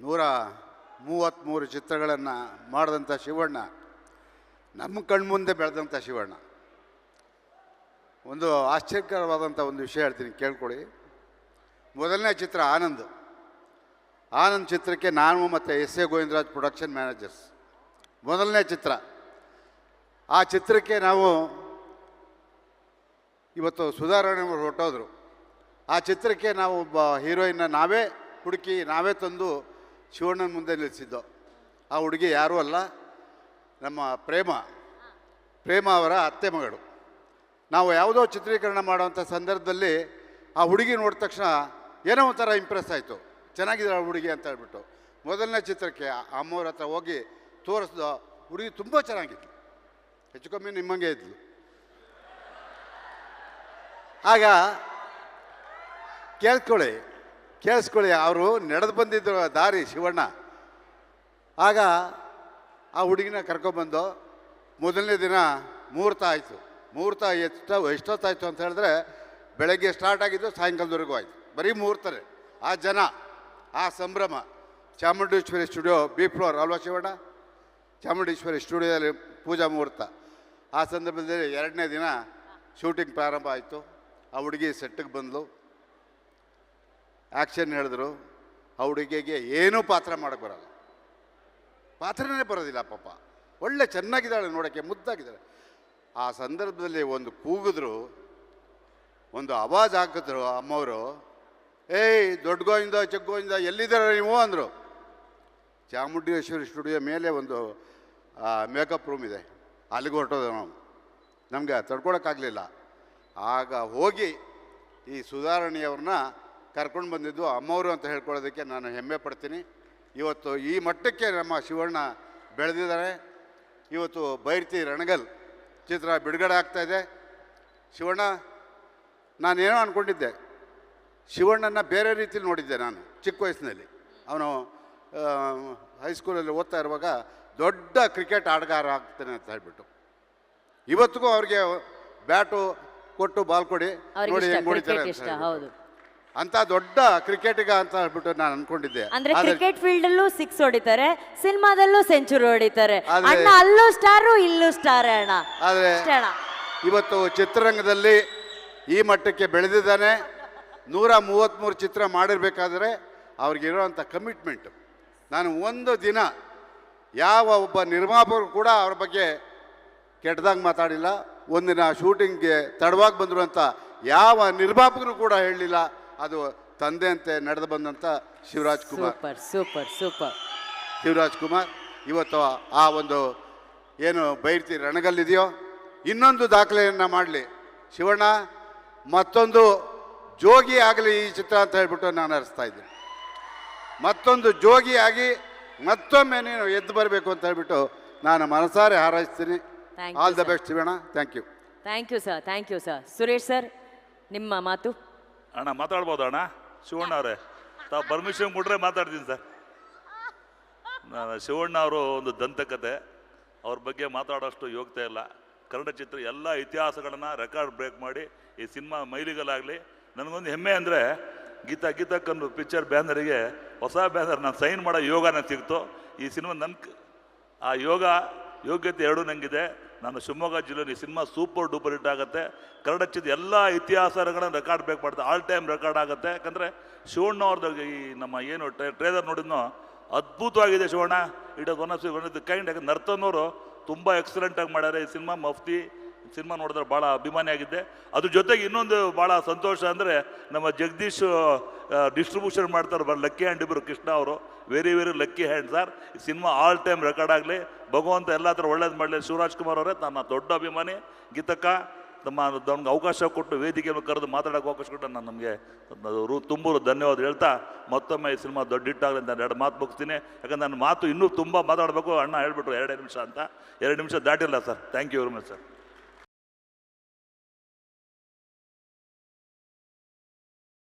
ನೂರ ಮೂವತ್ತ್ಮೂರು ಚಿತ್ರಗಳನ್ನು ಮಾಡಿದಂಥ ಶಿವಣ್ಣ, ನಮ್ಮ ಕಣ್ಮುಂದೆ ಬೆಳೆದಂಥ ಶಿವಣ್ಣ. ಒಂದು ಆಶ್ಚರ್ಯಕರವಾದಂಥ ಒಂದು ವಿಷಯ ಹೇಳ್ತೀನಿ, ಕೇಳ್ಕೊಳ್ಳಿ. ಮೊದಲನೇ ಚಿತ್ರ ಆನಂದ್. ಆನಂದ್ ಚಿತ್ರಕ್ಕೆ ನಾನು ಮತ್ತು S A Govindaraj production managers. ಮೊದಲನೇ ಚಿತ್ರ. ಆ ಚಿತ್ರಕ್ಕೆ ನಾವು ಇವತ್ತು ಸುಧಾರಣೆ ಹೊರಟೋದ್ರು. ಆ ಚಿತ್ರಕ್ಕೆ ನಾವು ಒಬ್ಬ ಹೀರೋಯಿನ್ನ ನಾವೇ ಹುಡುಕಿ ನಾವೇ ತಂದು ಶಿವಣ್ಣನ ಮುಂದೆ ನಿಲ್ಲಿಸಿದ್ದು. ಆ ಹುಡುಗಿ ಯಾರೂ ಅಲ್ಲ, ನಮ್ಮ ಪ್ರೇಮ. ಪ್ರೇಮ ಅವರ ಅತ್ತೆ ಮಗಳು. ನಾವು ಯಾವುದೋ ಚಿತ್ರೀಕರಣ ಮಾಡುವಂಥ ಸಂದರ್ಭದಲ್ಲಿ ಆ ಹುಡುಗಿ ನೋಡಿದ ತಕ್ಷಣ ಏನೋ ಒಂಥರ ಇಂಪ್ರೆಸ್ ಆಯಿತು. ಚೆನ್ನಾಗಿದೆ ಆ ಹುಡುಗಿ ಅಂತ ಹೇಳ್ಬಿಟ್ಟು. ಮೊದಲನೇ ಚಿತ್ರಕ್ಕೆ ಅಮ್ಮವ್ರ ಹತ್ರ ಹೋಗಿ ತೋರಿಸ್ದು, ಹುಡುಗಿ ತುಂಬ ಚೆನ್ನಾಗಿತ್ತು ಹೆಚ್ಚು ಕಮ್ಮಿ ನಿಮ್ಮಂಗೆ ಇದ್ಲು. ಆಗ ಕೇಳ್ಕೊಳ್ಳಿ ಕೇಳಿಸ್ಕೊಳ್ಳಿ, ಅವರು ನಡೆದು ಬಂದಿದ್ದರು ದಾರಿ ಶಿವಣ್ಣ. ಆಗ ಆ ಹುಡುಗಿನ ಕರ್ಕೊಬಂದು ಮೊದಲನೇ ದಿನ ಮುಹೂರ್ತ ಆಯಿತು. ಮುಹೂರ್ತ ಎಷ್ಟು, ಎಷ್ಟೊತ್ತಾಯಿತು ಅಂತ ಹೇಳಿದ್ರೆ ಬೆಳಗ್ಗೆ ಸ್ಟಾರ್ಟ್ ಆಗಿದ್ದು ಸಾಯಂಕಾಲದವರೆಗೂ ಆಯಿತು. ಬರೀ ಮುಹೂರ್ತನೇ. ಆ ಜನ, ಆ ಸಂಭ್ರಮ. ಚಾಮುಂಡೇಶ್ವರಿ ಸ್ಟುಡಿಯೋ ಬಿ ಫ್ಲೋರ್ ಅಲ್ವಾ ಶಿವಣ್ಣ? ಚಾಮುಂಡೇಶ್ವರಿ ಸ್ಟುಡಿಯೋದಲ್ಲಿ ಪೂಜಾ ಮುಹೂರ್ತ. ಆ ಸಂದರ್ಭದಲ್ಲಿ ಎರಡನೇ ದಿನ ಶೂಟಿಂಗ್ ಪ್ರಾರಂಭ ಆಯಿತು. ಆ ಹುಡುಗಿ ಸೆಟ್ಟಿಗೆ ಬಂದಳು ಆ್ಯಕ್ಷನ್ ಹೇಳಿದ್ರು ಆ ಹುಡುಗಿಗೆ ಏನೂ ಪಾತ್ರ ಮಾಡೋಕ್ಕೆ ಬರಲ್ಲ. ಪಾತ್ರನೇ ಬರೋದಿಲ್ಲ ಪಾಪ. ಒಳ್ಳೆ ಚೆನ್ನಾಗಿದ್ದಾಳೆ ನೋಡೋಕ್ಕೆ, ಮುದ್ದಾಗಿದ್ದಾಳೆ. ಆ ಸಂದರ್ಭದಲ್ಲಿ ಒಂದು ಕೂಗಿದ್ರು, ಒಂದು ಆವಾಜ್ ಹಾಕಿದ್ರು ಅಮ್ಮವರು, ಏಯ್ ದೊಡ್ಡ ಗೋವಿಂದ ಚಿಕ್ಕ ಗೋವಿಂದ ಎಲ್ಲಿದ್ದಾರೆ ನೀವು? ಅಂದರು. ಚಾಮುಂಡೇಶ್ವರಿ ಸ್ಟುಡಿಯೋ ಮೇಲೆ ಒಂದು ಮೇಕಪ್ ರೂಮ್ ಇದೆ. ಅಲ್ಲಿಗೆ ಹೊರಟೋದು ನಾವು. ನಮಗೆ ತಡ್ಕೊಳಕ್ಕಾಗಲಿಲ್ಲ. ಆಗ ಹೋಗಿ ಈ ಸುಧಾರಣೆಯವ್ರನ್ನ ಕರ್ಕೊಂಡು ಬಂದಿದ್ದು ಅಮ್ಮವರು ಅಂತ ಹೇಳ್ಕೊಳ್ಳೋದಕ್ಕೆ ನಾನು ಹೆಮ್ಮೆ ಪಡ್ತೀನಿ. ಇವತ್ತು ಈ ಮಟ್ಟಕ್ಕೆ ನಮ್ಮ ಶಿವಣ್ಣ ಬೆಳೆದಿದ್ದಾರೆ. ಇವತ್ತು ಬೈರ್ತಿ ರಣಗಲ್ ಚಿತ್ರ ಬಿಡುಗಡೆ ಆಗ್ತಾ ಇದೆ. ಶಿವಣ್ಣ ನಾನೇನೋ ಅಂದ್ಕೊಂಡಿದ್ದೆ ಶಿವಣ್ಣನ ಬೇರೆ ರೀತಿಲಿ ನೋಡಿದ್ದೆ ನಾನು ಚಿಕ್ಕ ವಯಸ್ಸಿನಲ್ಲಿ. ಅವನು ಹೈಸ್ಕೂಲಲ್ಲಿ ಓದ್ತಾ ಇರುವಾಗ ದೊಡ್ಡ ಕ್ರಿಕೆಟ್ ಆಟಗಾರ ಆಗ್ತಾನೆ ಅಂತ ಹೇಳ್ಬಿಟ್ಟು. ಇವತ್ತಿಗೂ ಅವ್ರಿಗೆ ಬ್ಯಾಟು ಕೊಟ್ಟು ಬಾಲ್ ಕೊಡಿ. ನೋಡಿ ಅಂತ ದೊಡ್ಡ ಕ್ರಿಕೆಟಿಗ ಅಂತ ಹೇಳ್ಬಿಟ್ಟು ನಾನು ಅನ್ಕೊಂಡಿದ್ದೆ. ಅಂದ್ರೆ ಆದ್ರೆ ಕ್ರಿಕೆಟ್ ಫೀಲ್ಡ್ ಅಲ್ಲೂ ಸಿಕ್ಸ್ ಹೊಡಿತಾರೆ ಸಿನಿಮಾದಲ್ಲೂ ಸೆಂಚುರಿ ಹೊಡಿತಾರೆ. ಆದ್ರೆ- ಅಣ್ಣ ಅಲ್ಲೂ ಸ್ಟಾರು ಇಲ್ಲೂ ಸ್ಟಾರ್ ಅಣ್ಣ. ಆದ್ರೆ ಅಷ್ಟೇ ಅಣ್ಣ. ಇವತ್ತು ಚಿತ್ರರಂಗದಲ್ಲಿ ಈ ಮಟ್ಟಕ್ಕೆ ಬೆಳೆದಿದ್ದಾನೆ. ನೂರ ಮೂವತ್ತ್ಮೂರು ಚಿತ್ರ ಮಾಡಿರ್ಬೇಕಾದ್ರೆ ಅವ್ರಿಗಿರೋವಂಥ ಕಮಿಟ್ಮೆಂಟ್ ನಾನು ಒಂದು ದಿನ ಯಾವ ಒಬ್ಬ ನಿರ್ಮಾಪಕರು ಕೂಡ ಅವ್ರ ಬಗ್ಗೆ ಕೆಟ್ಟದಾಗಿ ಮಾತಾಡಿಲ್ಲ. ಒಂದಿನ ಶೂಟಿಂಗ್ಗೆ ತಡವಾಗಿ ಬಂದರು ಅಂತ ಯಾವ ನಿರ್ಮಾಪಕರು ಕೂಡ ಹೇಳಲಿಲ್ಲ. ಅದು ತಂದೆಯಂತೆ ನಡೆದು ಬಂದಂಥ Shivaraj Kumar. Super super super. Shivaraj Kumar ಇವತ್ತು ಆ ಒಂದು ಏನು ಬೈರ್ತಿ ರಣಗಲ್ಲಿದೆಯೋ ಇನ್ನೊಂದು ದಾಖಲೆಯನ್ನು ಮಾಡಲಿ. ಶಿವಣ್ಣ ಮತ್ತೊಂದು ಜೋಗಿ ಆಗಲಿ ಈ ಚಿತ್ರ ಅಂತ ಹೇಳ್ಬಿಟ್ಟು ನಾನು ಅರಿಸ್ತಾ ಇದ್ದೀನಿ. ಮತ್ತೊಂದು ಜೋಗಿ ಆಗಿ ಮತ್ತೊಮ್ಮೆ ನೀನು ಎದ್ದು ಬರಬೇಕು ಅಂತ ಹೇಳ್ಬಿಟ್ಟು ನಾನು ಮನಸಾರೆ ಹಾರೈಸ್ತೀನಿ. All the best Shivanna. Thank you thank you sir thank you sir Suresh sir ನಿಮ್ಮ ಮಾತು. ಅಣ್ಣ, ಮಾತಾಡ್ಬೋದು ಅಣ್ಣ? ಶಿವಣ್ಣ ಅವರೇ, ತಾವು ಪರ್ಮಿಷನ್ ಕೊಟ್ರೆ ಮಾತಾಡ್ತೀನಿ ಸರ್. ನಾನು ಶಿವಣ್ಣ ಅವರು ಒಂದು ದಂತಕತೆ. ಅವ್ರ ಬಗ್ಗೆ ಮಾತಾಡೋಷ್ಟು ಯೋಗ್ಯತೆ ಇಲ್ಲ. ಕನ್ನಡ ಚಿತ್ರ ಎಲ್ಲ ಇತಿಹಾಸಗಳನ್ನು ರೆಕಾರ್ಡ್ ಬ್ರೇಕ್ ಮಾಡಿ ಈ ಸಿನಿಮಾ ಮೈಲಿಗಲಾಗಲಿ ನನಗೊಂದು ಹೆಮ್ಮೆ ಅಂದರೆ ಗೀತಾ ಗೀತಕ್ಕಂದು ಪಿಕ್ಚರ್ ಬ್ಯಾನರಿಗೆ ಹೊಸ ಬ್ಯಾನರ್ ನಾನು ಸೈನ್ ಮಾಡೋ ಯೋಗನ ಸಿಕ್ತು. ಈ ಸಿನಿಮಾ ನನ್ನ ಆ ಯೋಗ ಯೋಗ್ಯತೆ ಎರಡೂ ನನಗಿದೆ ನಾನು ಶಿವಮೊಗ್ಗ ಜಿಲ್ಲೆಯಲ್ಲಿ ಸಿನಿಮಾ ಸೂಪರ್ ಡೂಪರ್ ಹಿಟ್ ಆಗುತ್ತೆ. ಕನ್ನಡ ಎಲ್ಲ ಇತಿಹಾಸಗಳನ್ನು ರೆಕಾರ್ಡ್ ಬೇಕು ಆಲ್ ಟೈಮ್ ರೆಕಾರ್ಡ್ ಆಗುತ್ತೆ. ಯಾಕಂದರೆ ಶಿವಣ್ಣ ಅವ್ರದ್ದು ಈ ನಮ್ಮ ಏನು ಟ್ರೇಲರ್ ನೋಡಿದ್ನೋ, ಅದ್ಭುತವಾಗಿದೆ Shivanna. It one of one of the kind ಯಾಕಂದ್ರೆ ನರ್ತನವರು ತುಂಬ ಎಕ್ಸಲೆಂಟಾಗಿ ಮಾಡ್ಯಾರೆ. ಈ ಸಿನಿಮಾ ಮಫ್ತಿ ಸಿನಿಮಾ ನೋಡಿದ್ರೆ ಭಾಳ ಅಭಿಮಾನಿಯಾಗಿದ್ದೆ ಅದ್ರ ಜೊತೆಗೆ ಇನ್ನೊಂದು ಭಾಳ ಸಂತೋಷ ಅಂದರೆ ನಮ್ಮ ಜಗದೀಶ್ ಡಿಸ್ಟ್ರಿಬ್ಯೂಷನ್ ಮಾಡ್ತಾರೆ ಬರ್ ಲಕ್ಕಿ ಹ್ಯಾಂಡ್ ಇಬ್ಬರು ಕೃಷ್ಣ ಅವರು. Very very lucky hand sir cinema all time record ಆಗಲಿ. ಭಗವಂತ ಎಲ್ಲ ಥರ ಒಳ್ಳೇದು ಮಾಡಲಿ. ಶಿವರಾಜ್ ಕುಮಾರ್ ಅವರೇ ನನ್ನ ದೊಡ್ಡ ಅಭಿಮಾನಿ. ಗೀತಕ್ಕ, ತಮ್ಮ ನಮ್ಗೆ ಅವಕಾಶ ಕೊಟ್ಟು ವೇದಿಕೆಯನ್ನು ಕರೆದು ಮಾತಾಡೋಕೆ ಅವಕಾಶ ಕೊಟ್ಟು ನಾನು ನಮಗೆ ತುಂಬರು ಧನ್ಯವಾದ ಹೇಳ್ತಾ, ಮತ್ತೊಮ್ಮೆ ಈ ಸಿನಿಮಾ ದೊಡ್ಡ ಹಿಟ್ಟಾಗಲಿ ಅಂತ ಎರಡು ಮಾತು ಮುಗಿಸ್ತೀನಿ. ಯಾಕಂದ್ರೆ ನನ್ನ ಮಾತು ಇನ್ನೂ ತುಂಬ ಮಾತಾಡಬೇಕು. ಅಣ್ಣ ಹೇಳ್ಬಿಟ್ರು ಎರಡೇ ನಿಮಿಷ ಅಂತ. ಎರಡು ನಿಮಿಷ ದಾಟಿಲ್ಲ sir thank you very much sir